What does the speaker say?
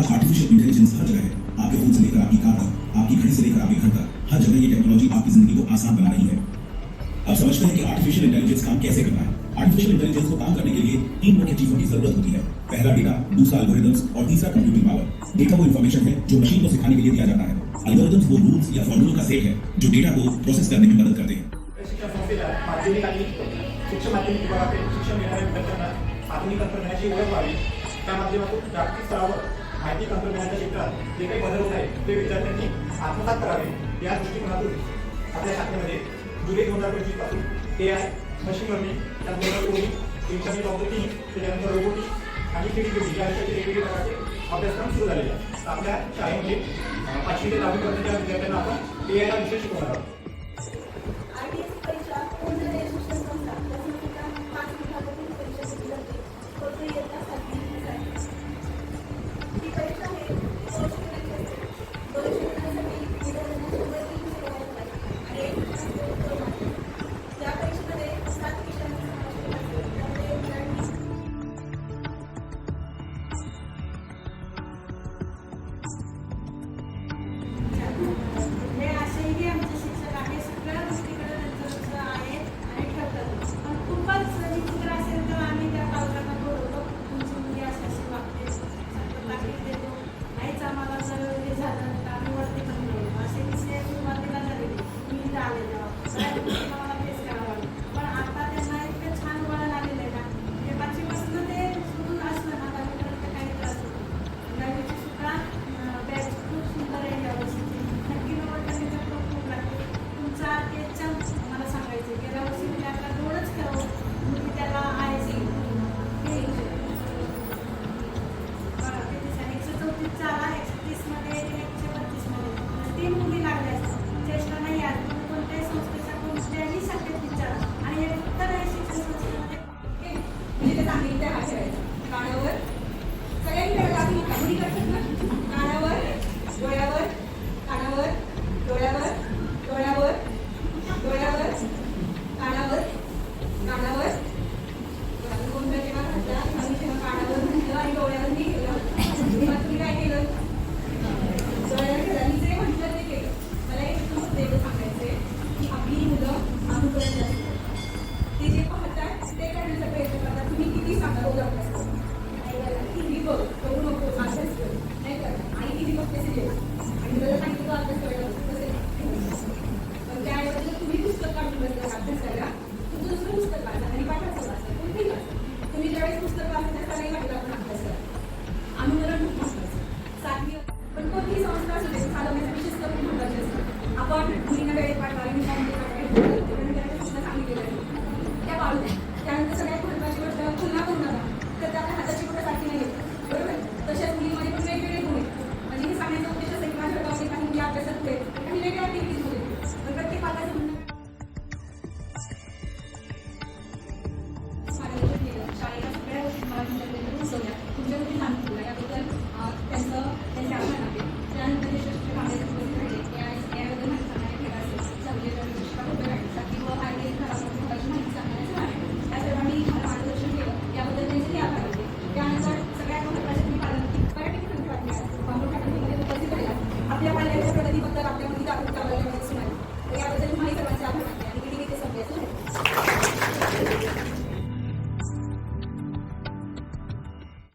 आज artificial intelligence हर जगह है। आपके फ़ोन से लेकर आपकी कार तक, आपकी घड़ी से लेकर आपके घर तक, हर जगह ये टेक्नोलॉजी आपकी ज़िंदगी को आसान बना रही है। अब समझते हैं कि आर्टिफिशियल इंटेलिजेंस काम कैसे करता है। आर्टिफिशियल इंटेलिजेंस को काम करने के लिए तीन मुख्य चीज़ों की ज़रूरत होती है। पहला डेटा दूसरा एल्गोरिदम्स और तीसरा कंप्यूटिंग पावर डेटा वो इंफॉर्मेशन है, जो मशीन को सिखाने के लिए दिया जाता है। एल्गोरिदम्स वो रूल्स या फॉर्मूलों का सेट है, जो डेटा को प्रोसेस करने में मदद करते हैं। संस्थेला माध्यमिक आणि शिक्षण घेणाऱ्या आधुनिक तंत्रज्ञानाची ओळख व्हावी त्या माध्यमातून जागतिक स्तरावर माहिती तंत्रज्ञानाच्या क्षेत्रात जे काही बदल होत आहेत ते विद्यार्थ्यांनी आत्मसात करावे या दृष्टिकोनातून आपल्या शाखेमध्ये जुलै दोन हजार पंचवीसपासून ए आय मशीन लर्निंग त्यानंतर coding internet of the thing त्याच्यानंतर रोबोटिक आणि क्रिएटिव्हिटी या विषयाचे वेगवेगळे प्रकारचे अभ्यासक्रम सुरू झालेले आहेत. आपल्या शाळेमध्ये पाचशे ते दहावीपर्यंतच्या विद्यार्थ्यांना आपण ए आयला विषय शिकवणार आहोत Gracias.